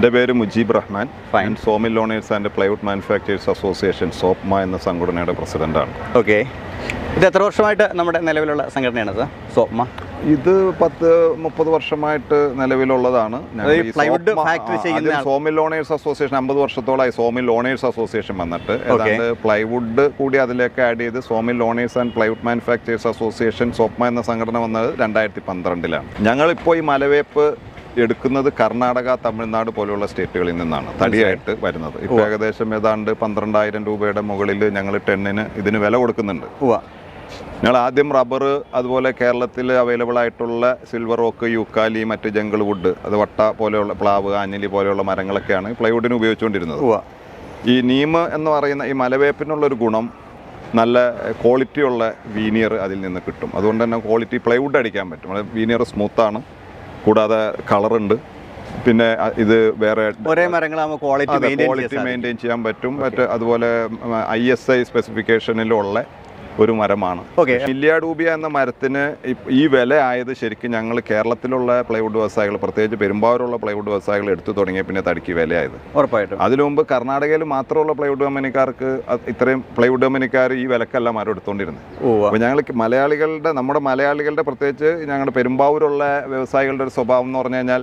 എന്റെ പേര് Mujeeb Rahman. Fine sawmill owners and plywood manufacturers association Sopma എന്ന സംഘടനയുടെ പ്രസിഡന്റാണ്. ഓക്കെ. ഇത് എത്ര വർഷമായിട്ട് നമ്മുടെ നിലവിലുള്ള സംഘടനയാണ് സാർ സോപ്മ ഇത് പത്ത് മുപ്പത് വർഷമായിട്ട് നിലവിലുള്ളതാണ്. factory ആ, ചെയ്യുന്ന സോമിൽ ലോണേഴ്സ് അസോസിയേഷൻ അമ്പത് വർഷത്തോളമായി സോമിൽ ലോണേഴ്സ് അസോസിയേഷൻ വന്നിട്ട് ഏതാണ്ട് പ്ലൈവുഡ് കൂടി അതിലേക്ക് ആഡ് ചെയ്ത് sawmill owners and plywood manufacturers association SOPMA എന്ന സംഘടന വന്നത് രണ്ടായിരത്തി പന്ത്രണ്ടിലാണ്. ഞങ്ങളിപ്പോൾ ഈ മലവേപ്പ് എടുക്കുന്നത് കർണാടക തമിഴ്നാട് പോലെയുള്ള സ്റ്റേറ്റുകളിൽ നിന്നാണ്. തടിയായിട്ട് വരുന്നത്. ഇപ്പോൾ ഏകദേശം ഏതാണ്ട് പന്ത്രണ്ടായിരം രൂപയുടെ മുകളിൽ ഞങ്ങൾ ടെന്നിന് ഇതിന് വില കൊടുക്കുന്നുണ്ട്. ഞങ്ങൾ ആദ്യം റബ്ബർ അതുപോലെ കേരളത്തിൽ അവൈലബിൾ ആയിട്ടുള്ള സിൽവർ ഓക്ക് യൂക്കാലി മറ്റ് ജംഗിൾ വുഡ് അത് വട്ട പോലെയുള്ള പ്ലാവ് ആഞ്ഞലി പോലെയുള്ള മരങ്ങളൊക്കെയാണ് പ്ലൈവുഡിന് ഉപയോഗിച്ചുകൊണ്ടിരുന്നത്. ഈ നീമ് എന്ന് പറയുന്ന ഈ മലവേപ്പിനുള്ളൊരു ഗുണം നല്ല ക്വാളിറ്റിയുള്ള വീനിയർ അതിൽ നിന്ന് കിട്ടും. അതുകൊണ്ട് തന്നെ ക്വാളിറ്റി പ്ലൈവുഡ് അടിക്കാൻ പറ്റും. വീനിയർ സ്മൂത്താണ് കൂടാതെ കളറുണ്ട് പിന്നെ ഇത് വേറെ ഒരേ മരങ്ങളാകുമ്പോൾ ക്വാളിറ്റി ക്വാളിറ്റി മെയിന്റെയിൻ ചെയ്യാൻ പറ്റും. മറ്റേ അതുപോലെ ഐ എസ് ഐ സ്പെസിഫിക്കേഷനിലുള്ള ഒരു മരമാണ്. ഓക്കെ. മില്ലിയാഡൂബിയ എന്ന മരത്തിന് ഈ വില ആയത് ശരിക്കും ഞങ്ങൾ കേരളത്തിലുള്ള പ്ലൈവുഡ് വ്യവസായികൾ പ്രത്യേകിച്ച് പെരുമ്പാവൂരുള്ള പ്ലൈവുഡ് വ്യവസായികൾ എടുത്തു തുടങ്ങിയ പിന്നെ തടിക്ക് വിലയായത്. ഉറപ്പായിട്ടും. അതിനു മുമ്പ് കർണാടകയിൽ മാത്രമുള്ള പ്ലൈവുഡ് കമ്പനിക്കാർക്ക് ഇത്രയും പ്ലൈവുഡ് കമ്പനിക്കാർ ഈ വിലക്കല്ല മരം എടുത്തുകൊണ്ടിരുന്നത് അപ്പോൾ ഞങ്ങൾ മലയാളികളുടെ നമ്മുടെ മലയാളികളുടെ പ്രത്യേകിച്ച് ഞങ്ങളുടെ പെരുമ്പാവൂരുള്ള വ്യവസായികളുടെ ഒരു സ്വഭാവം എന്ന് പറഞ്ഞു കഴിഞ്ഞാൽ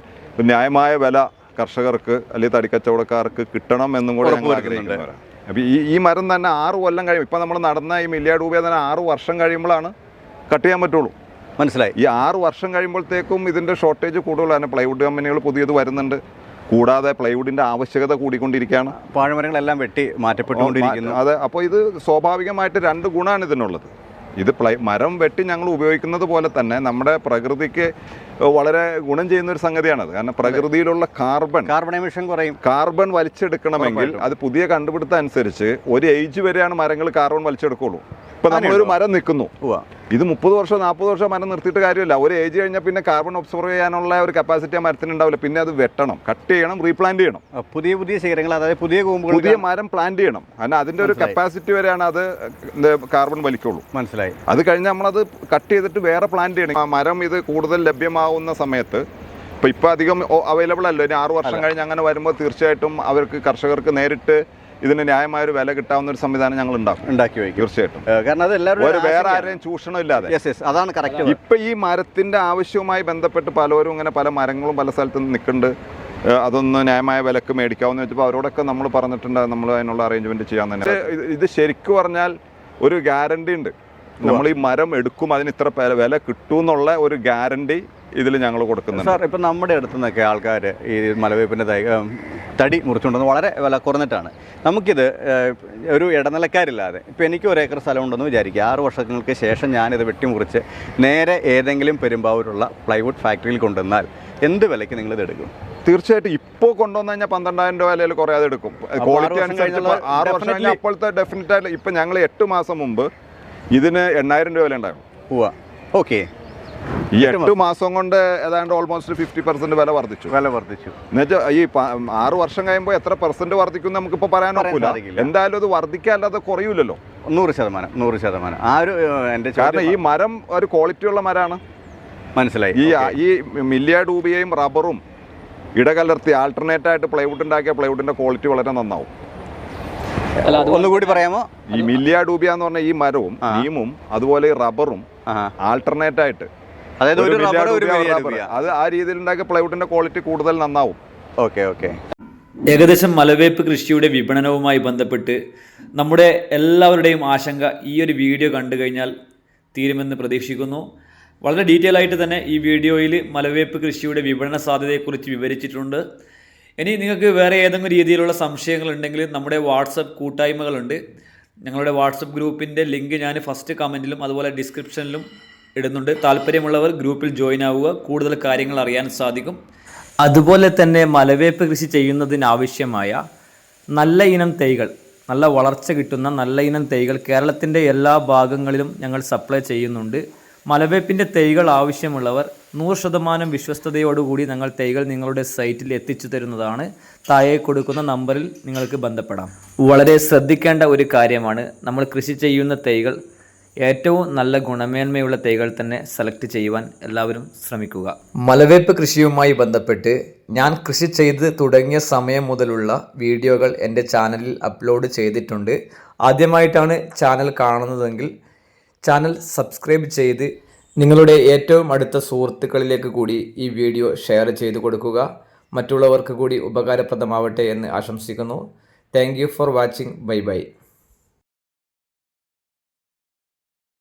ന്യായമായ വില കർഷകർക്ക് അല്ലെങ്കിൽ തടിക്കച്ചവടക്കാർക്ക് കിട്ടണം എന്നും കൂടെ ഞങ്ങൾ. ആഗ്രഹിക്കുന്നവരാണ്. അപ്പോൾ ഈ ഈ മരം തന്നെ ആറ് കൊല്ലം കഴിയുമ്പോൾ ഇപ്പം നമ്മൾ നടന്ന ഈ മില്ലിയാർഡ് രൂപ തന്നെ ആറ് വർഷം കഴിയുമ്പോഴാണ് കട്ട് ചെയ്യാൻ പറ്റുള്ളൂ. മനസ്സിലായി. ഈ ആറ് വർഷം കഴിയുമ്പോഴത്തേക്കും ഇതിന്റെ ഷോർട്ടേജ് കൂടുതലാണ്. പ്ലൈവുഡ് കമ്പനികൾ പുതിയത് വരുന്നുണ്ട്. കൂടാതെ പ്ലൈവുഡിന്റെ ആവശ്യകത കൂടിക്കൊണ്ടിരിക്കുകയാണ്. പാഴ്മരങ്ങളെല്ലാം വെട്ടി മാറ്റപ്പെട്ടുകൊണ്ടിരിക്കുന്നു. അതെ അപ്പോൾ ഇത് സ്വാഭാവികമായിട്ട് രണ്ട് ഗുണമാണ് ഇതിനുള്ളത്. ഇത് പ്ലൈ മരം വെട്ടി ഞങ്ങൾ ഉപയോഗിക്കുന്നത് പോലെ തന്നെ നമ്മുടെ പ്രകൃതിക്ക് വളരെ ഗുണം ചെയ്യുന്ന ഒരു സംഗതിയാണത് കാരണം പ്രകൃതിയിലുള്ള കാർബൺ. കാർബൺ എമിഷൻ കുറയും. കാർബൺ വലിച്ചെടുക്കണമെങ്കിൽ അത് പുതിയ കണ്ടുപിടുത്തം അനുസരിച്ച് ഒരു ഏജ് വരെയാണ് മരങ്ങൾ കാർബൺ വലിച്ചെടുക്കുള്ളൂ. ഇപ്പൊ നമ്മളൊരു മരം നിൽക്കുന്നു. ഇത് മുപ്പത് വർഷം നാൽപ്പത് വർഷം മരം നിർത്തിയിട്ട് കാര്യമില്ല. ഒരു ഏജ് കഴിഞ്ഞാൽ പിന്നെ കാർബൺ ഒബ്സർവ് ചെയ്യാനുള്ള ഒരു കപ്പാസിറ്റി ആ മരത്തിന് ഉണ്ടാവില്ല. പിന്നെ അത് വെട്ടണം കട്ട് ചെയ്യണം റീപ്ലാന്റ് ചെയ്യണം. പുതിയ പുതിയ ശേഖരങ്ങൾ അതായത് പുതിയ പുതിയ മരം പ്ലാന്റ് ചെയ്യണം. കാരണം അതിന്റെ ഒരു കപ്പാസിറ്റി വരെയാണ് അത് കാർബൺ വലിക്കുള്ളൂ. മനസ്സിലായി. അത് കഴിഞ്ഞ് നമ്മളത് കട്ട് ചെയ്തിട്ട് വേറെ പ്ലാന്റ് ചെയ്യണം. ആ മരം ഇത് കൂടുതൽ ലഭ്യമാവുന്ന സമയത്ത് ഇപ്പൊ ഇപ്പൊ അധികം അവൈലബിൾ അല്ലോ. ഇനി ആറു വർഷം കഴിഞ്ഞ് അങ്ങനെ വരുമ്പോൾ തീർച്ചയായിട്ടും അവർക്ക് കർഷകർക്ക് നേരിട്ട് ഇതിന് ന്യായമായ ഒരു വില കിട്ടാവുന്ന ഒരു സംവിധാനം ഞങ്ങൾ ഉണ്ടാക്കും. ഉണ്ടാക്കി വയ്ക്കും. തീർച്ചയായിട്ടും. കാരണം അത് എല്ലാവരും വേറെ ആരെയും ചൂഷണം ഇല്ലാതെ. യെസ് യെസ് അതാണ് കറക്റ്റ് ഇപ്പൊ ഈ മരത്തിന്റെ ആവശ്യവുമായി ബന്ധപ്പെട്ട് പലരും ഇങ്ങനെ പല മരങ്ങളും പല സ്ഥലത്തും നിൽക്കുന്നുണ്ട്. അതൊന്ന് ന്യായമായ വിലക്ക് മേടിക്കാവുന്ന വെച്ചപ്പോൾ അവരോടൊക്കെ നമ്മൾ പറഞ്ഞിട്ടുണ്ട് നമ്മൾ അതിനുള്ള അറേഞ്ച്മെന്റ് ചെയ്യാൻ തന്നെ. ഇത് ശരിക്കും പറഞ്ഞാൽ ഒരു ഗ്യാരണ്ടി ഉണ്ട്. നമ്മൾ ഈ മരം എടുക്കും അതിന് ഇത്ര വില കിട്ടും എന്നുള്ള ഒരു ഗ്യാരണ്ടി ഇതിൽ ഞങ്ങൾ കൊടുക്കുന്നുണ്ട്. സാർ ഇപ്പം നമ്മുടെ അടുത്ത് നിന്നൊക്കെ ആൾക്കാർ ഈ മലവേപ്പിന്റെ തൈ തടി മുറിച്ചുകൊണ്ടുവന്ന് വളരെ വില കുറഞ്ഞിട്ടാണ്. നമുക്കിത് ഒരു ഇടനിലക്കാരില്ലാതെ ഇപ്പം എനിക്ക് ഒരു ഏക്കർ സ്ഥലമുണ്ടെന്ന് വിചാരിക്കുക. ആറ് വർഷങ്ങൾക്ക് ശേഷം ഞാനിത് വെട്ടിമുറിച്ച് നേരെ ഏതെങ്കിലും പെരുമ്പാവൂരുള്ള പ്ലൈവുഡ് ഫാക്ടറിയിൽ കൊണ്ടുവന്നാൽ എന്ത് വിലയ്ക്ക് നിങ്ങൾ ഇത് എടുക്കും? തീർച്ചയായിട്ടും ഇപ്പോൾ കൊണ്ടുവന്നു കഴിഞ്ഞാൽ പന്ത്രണ്ടായിരം രൂപ വിലയിൽ കുറയാതെ എടുക്കും. ക്വാളിറ്റി അനുസരിച്ച് ആറ് വർഷം കഴിഞ്ഞാൽ അപ്പോഴത്തെ ഡെഫിനറ്റ് ആയിട്ട് ഇപ്പം ഞങ്ങൾ എട്ട് മാസം മുമ്പ് ഇതിന് എണ്ണായിരം രൂപ വില ഉണ്ടാകും ഓക്കെ. ഈ എട്ട് മാസം. കൊണ്ട് ഏതാണ്ട് ഓൾമോസ്റ്റ് ഫിഫ്റ്റി പെർസെന്റ് വില വർദ്ധിച്ചു. വില വർദ്ധിച്ചു. എന്നുവെച്ചാൽ ഈ ആറ് വർഷം കഴിയുമ്പോൾ എത്ര പെർസെന്റ് വർദ്ധിക്കും നമുക്കിപ്പോൾ പറയാൻ ഒക്കില്ല. എന്തായാലും അത് വർദ്ധിക്കാല്ലാതെ കുറയൂലല്ലോ. നൂറ് ശതമാനം നൂറ് ശതമാനം. ആ ഒരു എന്റെ എന്റെ കാരണം ഈ മരം ഒരു ക്വാളിറ്റി ഉള്ള മരമാണ് മനസ്സിലായി. ഈ. ഈ മില്ലിയ ഡൂബിയയും റബ്ബറും ഇടകലർത്തി ആൾട്ടർനേറ്റ് ആയിട്ട് പ്ലൈവുഡ് ഉണ്ടാക്കിയ പ്ലൈവുഡിന്റെ ക്വാളിറ്റി വളരെ നന്നാവും. ഒന്നുകൂടി പറയാമോ? ഈ മില്ലിയ ഡൂബിയ എന്ന് പറഞ്ഞ ഈ മരവും. നീമും അതുപോലെ ഈ റബ്ബറും ആൾട്ടർനേറ്റ് ആയിട്ട് അതായത് ഒരു റബ്ബർ ഒരു അത് ആ രീതിയിൽ ഉണ്ടാക്കിയ പ്ലൈവുഡിന്റെ ക്വാളിറ്റി കൂടുതൽ നന്നാവും. Okay okay. ഏകദേശം മലവേപ്പ് കൃഷിയുടെ വിപണനവുമായി ബന്ധപ്പെട്ട് നമ്മുടെ എല്ലാവരുടെയും ആശങ്ക ഈ ഒരു വീഡിയോ കണ്ടു കഴിഞ്ഞാൽ തീരുമെന്ന് പ്രതീക്ഷിക്കുന്നു. വളരെ ഡീറ്റെയിൽ ആയിട്ട് തന്നെ ഈ വീഡിയോയിൽ മലവേപ്പ് കൃഷിയുടെ വിപണന സാധ്യതയെക്കുറിച്ച് വിവരിച്ചിട്ടുണ്ട്. ഇനി നിങ്ങൾക്ക് വേറെ ഏതെങ്കിലും രീതിയിലുള്ള സംശയങ്ങളുണ്ടെങ്കിൽ നമ്മുടെ വാട്സപ്പ് കൂട്ടായ്മകളുണ്ട്. ഞങ്ങളുടെ വാട്സപ്പ് ഗ്രൂപ്പിന്റെ ലിങ്ക് ഞാൻ ഫസ്റ്റ് കമന്റിലും അതുപോലെ ഡിസ്ക്രിപ്ഷനിലും ഇടുന്നുണ്ട്. താല്പര്യമുള്ളവർ ഗ്രൂപ്പിൽ ജോയിൻ ആവുക. കൂടുതൽ കാര്യങ്ങൾ അറിയാൻ സാധിക്കും. അതുപോലെ തന്നെ മലവേപ്പ് കൃഷി ചെയ്യുന്നതിനാവശ്യമായ നല്ല ഇനം തൈകൾ നല്ല വളർച്ച കിട്ടുന്ന നല്ല ഇനം തൈകൾ കേരളത്തിന്റെ എല്ലാ ഭാഗങ്ങളിലും ഞങ്ങൾ സപ്ലൈ ചെയ്യുന്നുണ്ട്. മലവേപ്പിന്റെ തൈകൾ ആവശ്യമുള്ളവർ നൂറ് ശതമാനം വിശ്വസ്തയോടുകൂടി ഞങ്ങൾ തൈകൾ നിങ്ങളുടെ സൈറ്റിൽ എത്തിച്ചു തരുന്നതാണ്. താഴെ കൊടുക്കുന്ന നമ്പറിൽ നിങ്ങൾക്ക് ബന്ധപ്പെടാം. വളരെ ശ്രദ്ധിക്കേണ്ട ഒരു കാര്യമാണ്. നമ്മൾ കൃഷി ചെയ്യുന്ന തൈകൾ ഏറ്റവും നല്ല ഗുണമേന്മയുള്ള തൈകൾ തന്നെ സെലക്ട് ചെയ്യുവാൻ എല്ലാവരും ശ്രമിക്കുക. മലവേപ്പ് കൃഷിയുമായി ബന്ധപ്പെട്ട് ഞാൻ കൃഷി ചെയ്ത് തുടങ്ങിയ സമയം മുതലുള്ള വീഡിയോകൾ എന്റെ ചാനലിൽ അപ്ലോഡ് ചെയ്തിട്ടുണ്ട്. ആദ്യമായിട്ടാണ് ചാനൽ കാണുന്നതെങ്കിൽ ചാനൽ സബ്സ്ക്രൈബ് ചെയ്ത് നിങ്ങളുടെ ഏറ്റവും അടുത്ത സുഹൃത്തുക്കളിലേക്ക് കൂടി ഈ വീഡിയോ ഷെയർ ചെയ്ത് കൊടുക്കുക. മറ്റുള്ളവർക്ക് കൂടി ഉപകാരപ്രദമാവട്ടെ എന്ന് ആശംസിക്കുന്നു. Thank for watching bye bye